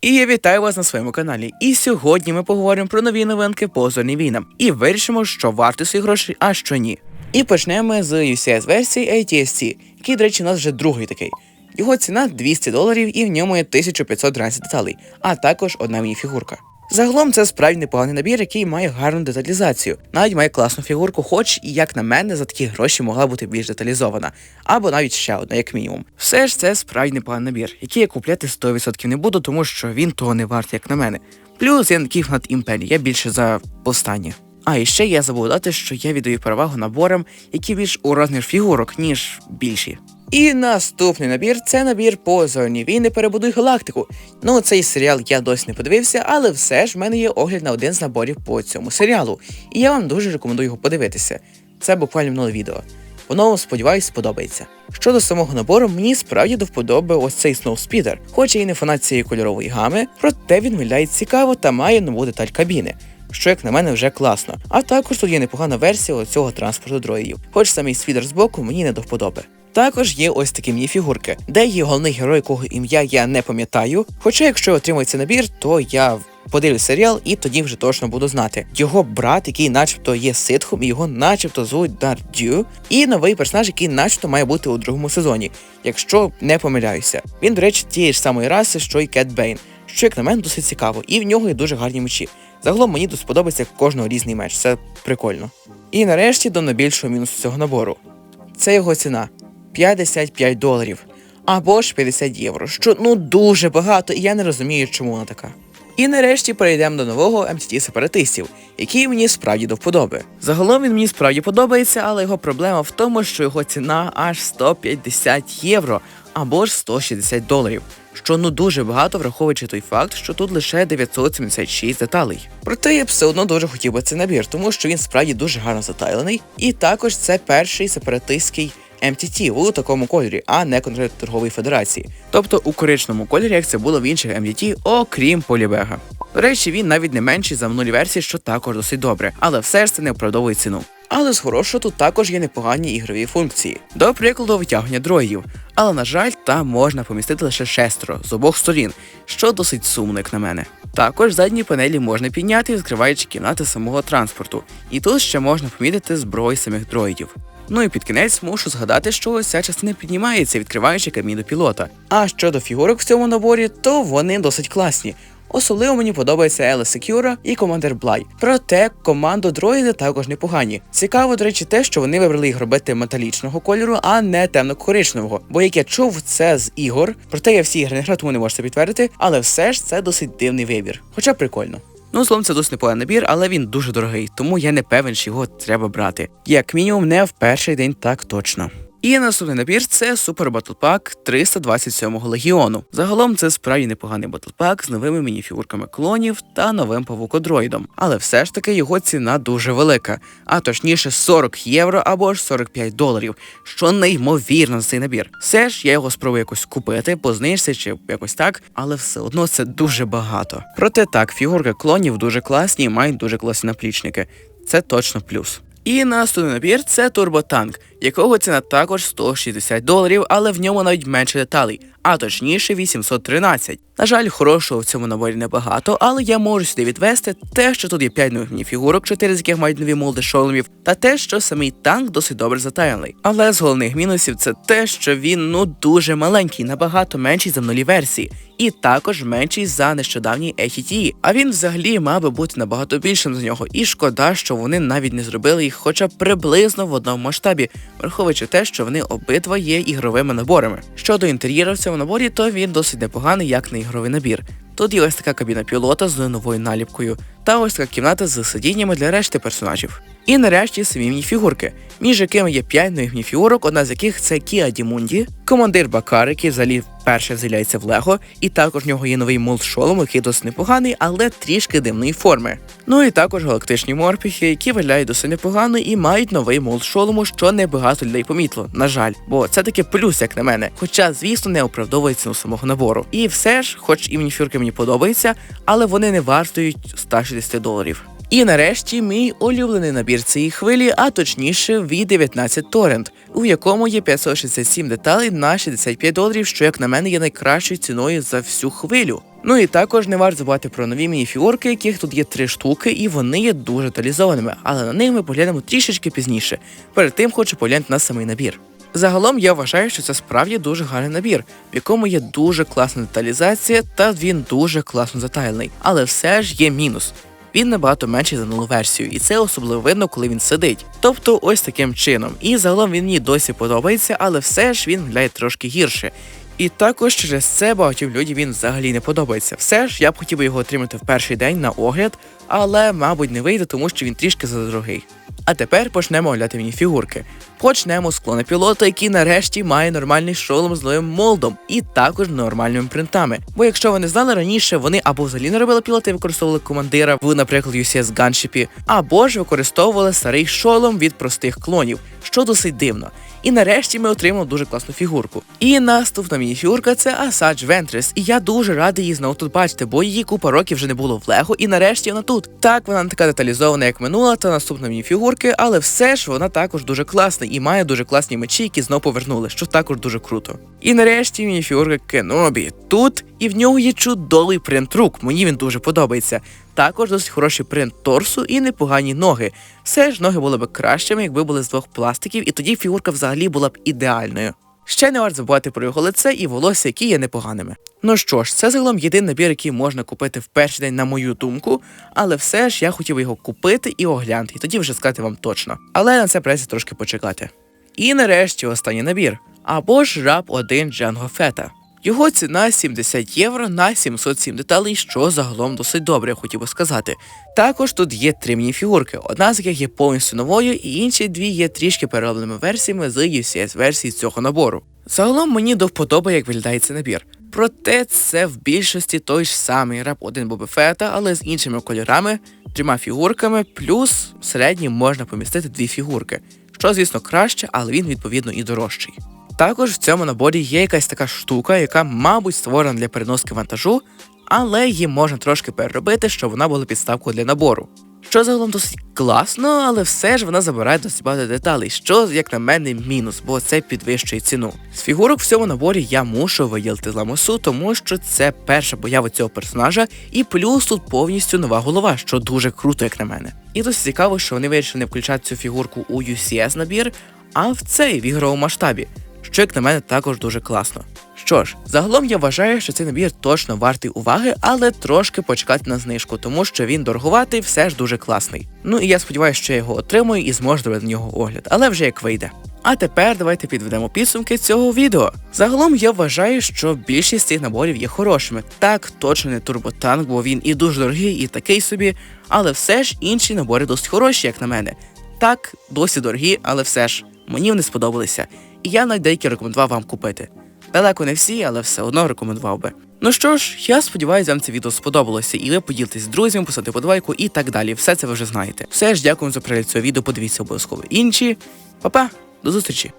І я вітаю вас на своєму каналі. І сьогодні ми поговоримо про нові новинки по зоні війнам і вирішимо, що варто свої гроші, а що ні. І почнемо з UCS версії ATSC, який, до речі, у нас вже другий такий. Його ціна 200 доларів і в ньому є 1513 деталей, а також одна міні-фігурка. Загалом це справді непоганий набір, який має гарну деталізацію. Навіть має класну фігурку, хоч і як на мене, за такі гроші могла бути більш деталізована, або навіть ще одна, як мінімум. Все ж це справді непоганий набір, який я купляти 100% не буду, тому що він того не варт, як на мене. Плюс я не фанат імперії, я більше за останнє. А і ще я забув дати, що я віддаю перевагу наборам, які більш у розмір фігурок, ніж більші. І наступний набір це набір по зоні війни перебудуй галактику. Ну, цей серіал я досі не подивився, але все ж в мене є огляд на один з наборів по цьому серіалу. І я вам дуже рекомендую його подивитися. Це буквально минуле відео. Воно, сподіваюсь, сподобається. Щодо самого набору, мені справді до вподоби ось цей Snowspeeder, хоч і не фанат цієї кольорової гами, проте він виглядає цікаво та має нову деталь кабіни. Що, як на мене, вже класно. А також тут є непогана версія цього транспорту дроїдів, хоч самий свідер з боку мені не до вподоби. Також є ось такі міні-фігурки, де є головний герой, якого ім'я я не пам'ятаю. Хоча, якщо отримується набір, то я подивлюсь серіал і тоді вже точно буду знати. Його брат, який начебто є ситхом, його начебто звуть Дардю, і новий персонаж, який начебто має бути у другому сезоні, якщо не помиляюся. Він, до речі, тієї ж самої раси, що й Кет Бейн, що, як на мене, досить цікаво, і в нього є дуже гарні мечі. Загалом мені тут сподобається кожного різний меч, це прикольно. І нарешті до найбільшого мінусу цього набору. Це його ціна 55 доларів або ж 50 євро, що ну дуже багато, і я не розумію, чому вона така. І нарешті перейдемо до нового MTT сепаратистів, який мені справді до вподоби. Загалом він мені справді подобається, але його проблема в тому, що його ціна аж 150 євро або ж 160 доларів. Що ну дуже багато, враховуючи той факт, що тут лише 976 деталей. Проте я б все одно дуже хотів би цей набір, тому що він справді дуже гарно затайлений, і також це перший сепаратистський MTT у такому кольорі, а не конкретно торгової федерації. Тобто у коричному кольорі, як це було в інших MTT, окрім Полібега. До речі, він навіть не менший за минулі версії, що також досить добре, але все ж це не оправдовує ціну. Але з хорошого тут також є непогані ігрові функції. До прикладу, витягування дроїдів. Але, на жаль, там можна помістити лише шестеро з обох сторін, що досить сумно, як на мене. Також задні панелі можна підняти, відкриваючи кімнати самого транспорту. І тут ще можна помітити зброї самих дроїдів. Ну і під кінець мушу згадати, що ось ця частина піднімається, відкриваючи каміну пілота. А щодо фігурок в цьому наборі, то вони досить класні. Особливо мені подобається Еле Секюра і Командер Блай. Проте команду дроїди також непогані. Цікаво, до речі, те, що вони вибрали їх робити металічного кольору, а не темно-коричневого. Бо як я чув, це з ігор. Проте я всі ігри не грав, тому не можу це підтвердити. Але все ж це досить дивний вибір. Хоча прикольно. Ну, словом, це досить непоганий набір, але він дуже дорогий, тому я не певен, що його треба брати. Як мінімум, не в перший день так точно. І наступний набір це Battle Pack 327-го легіону. Загалом це справді непоганий батлпак з новими мініфігурками клонів та новим павукодроїдом. Але все ж таки його ціна дуже велика, а точніше 40 євро або ж 45 доларів, що неймовірно за цей набір. Все ж я його спробую якось купити, по чи якось так, але все одно це дуже багато. Проте так, фігурки клонів дуже класні і мають дуже класні наплічники. Це точно плюс. І наступний набір це турботанк, якого ціна також 160 доларів, але в ньому навіть менше деталей, а точніше 813. На жаль, хорошого в цьому наборі небагато, але я можу сюди відвести те, що тут є 5 нових мініфігурок, 4 з яких мають нові молди шоломів, та те, що самий танк досить добре затаяний. Але з головних мінусів це те, що він ну дуже маленький, набагато менший за минулі версії. І також менший за нещодавній EHT. А він взагалі мав би бути набагато більшим за нього. І шкода, що вони навіть не зробили їх, хоча приблизно в одному масштабі, враховуючи те, що вони обидва є ігровими наборами. Щодо інтер'єру в цьому наборі, то він досить непоганий, як на ігровий набір. Тут є ось така кабіна пілота з новою наліпкою, та ось така кімната з сидіннями для решти персонажів. І нарешті самі мініфігурки, між якими є 5 нових мініфігурок, одна з яких це Кіа Дімунді, командир Бакар, який взагалі вперше з'являється в Лего, і також в нього є новий молд шолом, який досить непоганий, але трішки дивної форми. Ну і також галактичні морпіхи, які виглядають досить непогано і мають новий молд шолому, що небагато людей помітило, на жаль, бо це таки плюс, як на мене. Хоча, звісно, не оправдовує ціну самого набору. І все ж, хоч і мініфюрки мені подобаються, але вони не вартують 160 доларів. І нарешті мій улюблений набір цієї хвилі, а точніше V19 Torrent, у якому є 567 деталей на 65 доларів, що як на мене є найкращою ціною за всю хвилю. Ну і також не варто забувати про нові мініфігурки, яких тут є три штуки, і вони є дуже деталізованими, але на них ми поглянемо трішечки пізніше. Перед тим хочу поглянути на самий набір. Загалом я вважаю, що це справді дуже гарний набір, в якому є дуже класна деталізація, та він дуже класно затайлений. Але все ж є мінус. Він набагато менший за нулу версію, і це особливо видно, коли він сидить. Тобто ось таким чином. І загалом він мені досі подобається, але все ж він гуляє трошки гірше. І також через це багатьом людям він взагалі не подобається. Все ж я б хотів би його отримати в перший день на огляд, але, мабуть, не вийде, тому що він трішки задорогий. А тепер почнемо огляти мініфігурки. Почнемо з клона пілота, який нарешті має нормальний шолом з новим молдом і також нормальними принтами. Бо якщо ви не знали раніше, вони або взагалі не робили пілота і використовували командира в, наприклад, UCS Gunship, або ж використовували старий шолом від простих клонів, що досить дивно. І нарешті ми отримали дуже класну фігурку. І наступна мініфігурка це Asajj Ventress. І я дуже радий її знову тут бачити, бо її купа років вже не було в Лего, і нарешті вона тут. Так, вона не така деталізована, як минула, та наступна мініфігурки, але все ж вона також дуже класна і має дуже класні мечі, які знову повернули, що також дуже круто. І нарешті мініфігурка Кенобі тут, і в нього є чудовий принт рук. Мені він дуже подобається. Також досить хороший принт торсу і непогані ноги. Все ж ноги були б кращими, якби були з двох пластиків, і тоді фігурка взагалі була б ідеальною. Ще не варто забувати про його лице і волосся, які є непоганими. Ну що ж, це загалом єдиний набір, який можна купити в перший день, на мою думку, але все ж я хотів його купити і оглянути, і тоді вже сказати вам точно. Але на це придеться трошки почекати. І нарешті останній набір. Або ж раб 1 Django Feta. Його ціна 70 євро на 707 деталей, що загалом досить добре, я хотів би сказати. Також тут є три мініфігурки, одна з яких є повністю новою, і інші дві є трішки переробленими версіями з UCS версії цього набору. Загалом мені до вподоби, як виглядає цей набір. Проте це в більшості той ж самий раб 1 Боба Фета, але з іншими кольорами, трьома фігурками, плюс в середній можна помістити дві фігурки, що, звісно, краще, але він відповідно і дорожчий. Також в цьому наборі є якась така штука, яка, мабуть, створена для переноски вантажу, але її можна трошки переробити, щоб вона була підставкою для набору. Що загалом досить класно, але все ж вона забирає досить багато деталей, що, як на мене, мінус, бо це підвищує ціну. З фігурок в цьому наборі я мушу виділити ламосу, тому що це перша поява цього персонажа, і плюс тут повністю нова голова, що дуже круто, як на мене. І досить цікаво, що вони вирішили не включати цю фігурку у UCS набір, а в цей в ігровому масштабі що, як на мене, також дуже класно. Що ж, загалом я вважаю, що цей набір точно вартий уваги, але трошки почекати на знижку, тому що він дорогуватий, все ж дуже класний. Ну і я сподіваюся, що я його отримую і зможу зробити на нього огляд, але вже як вийде. А тепер давайте підведемо підсумки цього відео. Загалом я вважаю, що більшість цих наборів є хорошими. Так, точно не турботанк, бо він і дуже дорогий, і такий собі, але все ж інші набори досить хороші, як на мене. Так, досі дорогі, але все ж мені вони сподобалися і я навіть деякі рекомендував вам купити. Далеко не всі, але все одно рекомендував би. Ну що ж, я сподіваюся, вам це відео сподобалося, і ви поділитесь з друзями, писати подвайку і так далі. Все це ви вже знаєте. Все ж дякую за перегляд цього відео. Подивіться обов'язково інші. Па-па, до зустрічі!